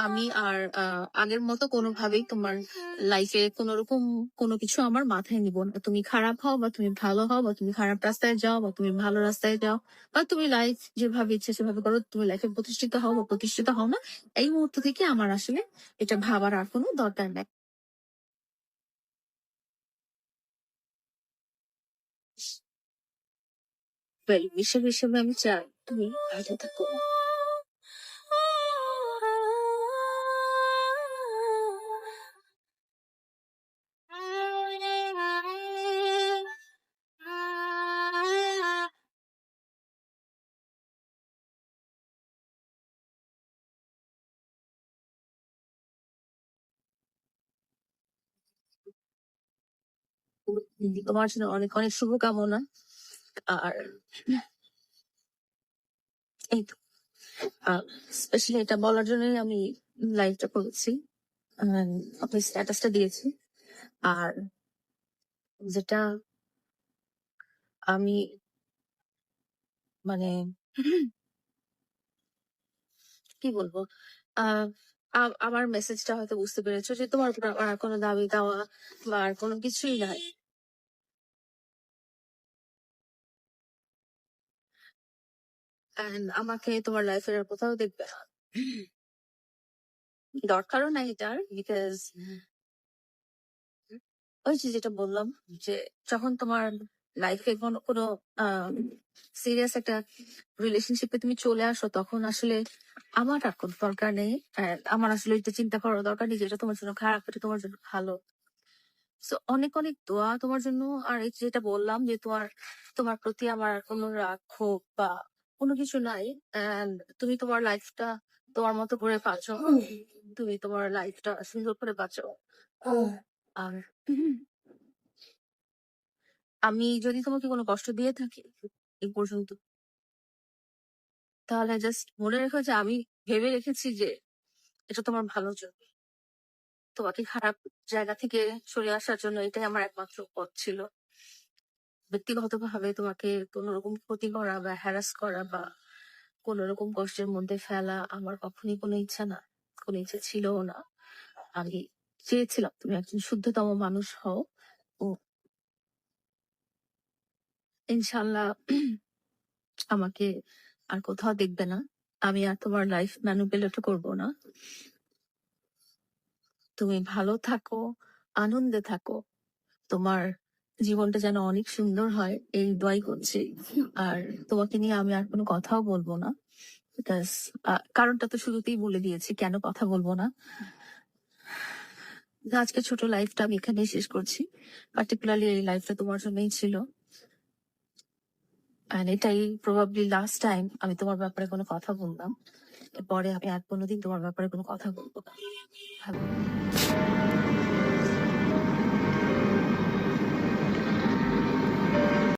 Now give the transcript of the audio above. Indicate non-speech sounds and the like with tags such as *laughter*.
আমি আর আগের মতো কোনোভাবেই তোমার লাইফে কোনো রকম কোনো কিছু আমার মাথায় নিব না। তুমি খারাপ হও বা তুমি ভালো হও বা তুমি খারাপ রাস্তায় যাও বা তুমি ভালো রাস্তায় যাও বা তুমি লাইফ যেভাবে ইচ্ছে সেভাবে করো, তুমি লাইফে প্রতিষ্ঠিত হও বা প্রতিষ্ঠিত হও না, এই মুহূর্ত থেকে আমার আসলে এটা ভাবার আর কোনো দরকার নেই। হিসেবে হিসেবে আমি চাই তুমি ভালো থাকো। তোমার জন্য অনেক অনেক শুভকামনা। আর এই তো। স্পেশালি এটা বলার জন্যই আমি লাইভটা করেছি। আহ, আপনি স্ট্যাটাসটা দিয়েছি আর যেটা আমি মানে কি বলব? আমার মেসেজটা হয়তো বুঝতে পেরেছ যে তোমার উপর আর কোনো দাবি দেওয়া বা আর কোনো কিছুই নাই। আমাকে তোমার লাইফের আর কোথাও দেখবে না। দরকারও নাই এটার বিকজ ওই যে যেটা বললাম যে যখন তোমার লাইফে কোনো কোনো সিরিয়াস একটা রিলেশনশিপে তুমি চলে আসো, তখন আসলে আমার আর কোনো দরকার নেই। আমার আসলে এটা চিন্তা করার দরকার নেই যেটা তোমার জন্য খারাপ, এটা তোমার জন্য ভালো। তো অনেক অনেক দোয়া তোমার জন্য। আর এই যেটা বললাম যে তোমার তোমার প্রতি আমার কোনো রাগ, ক্ষোভ বা কোনো কিছু নাই এন্ড তুমি তোমার লাইফটা তোমার মতো করে বাঁচো তুমি তোমার লাইফটা সুন্দর করে বাঁচো আর *clears throat* আমি যদি তোমাকে কোনো কষ্ট দিয়ে থাকি এই পর্যন্ত তাহলে জাস্ট মনে রেখো যে আমি ভেবে রেখেছি যে এটা তোমার ভালোর জন্য। তোমাকে খারাপ জায়গা থেকে সরে আসার জন্য এটাই আমার একমাত্র পথ ছিল। ব্যক্তিগতভাবে তোমাকে কোনো রকম ক্ষতি করা বা হ্যারাস করা বা কোন রকম কষ্টের মধ্যে ফেলা আমার কখনই কোনো ইচ্ছা না, কোনো ইচ্ছা ছিল না। আমি চেয়েছিলাম তুমি একজন শুদ্ধতম মানুষ হও। ও ইনশাল্লাহ আমাকে আর কোথাও দেখবে না। আমি আর তোমার লাইফ ম্যানুপুলেট করব না। তুমি ভালো থাকো, আনন্দে থাকো। তোমার জীবনটা যেন অনেক সুন্দর হয়, এই দোয়াই করছি। আর তোমাকে নিয়ে আমি আর কোনো কথাও বলব না কারণটা তো শুরুতেই বলে দিয়েছি, কেন কথা বলব না। আজকে ছোট লাইফটা আমি এখানেই শেষ করছি পার্টিকুলারলি এই লাইফটা তোমার জন্যই ছিল। এটাই প্রবাবলি লাস্ট টাইম আমি তোমার ব্যাপারে কোনো কথা বললাম পরে আমি আর কোনোদিন তোমার ব্যাপারে কোনো কথা বলব না।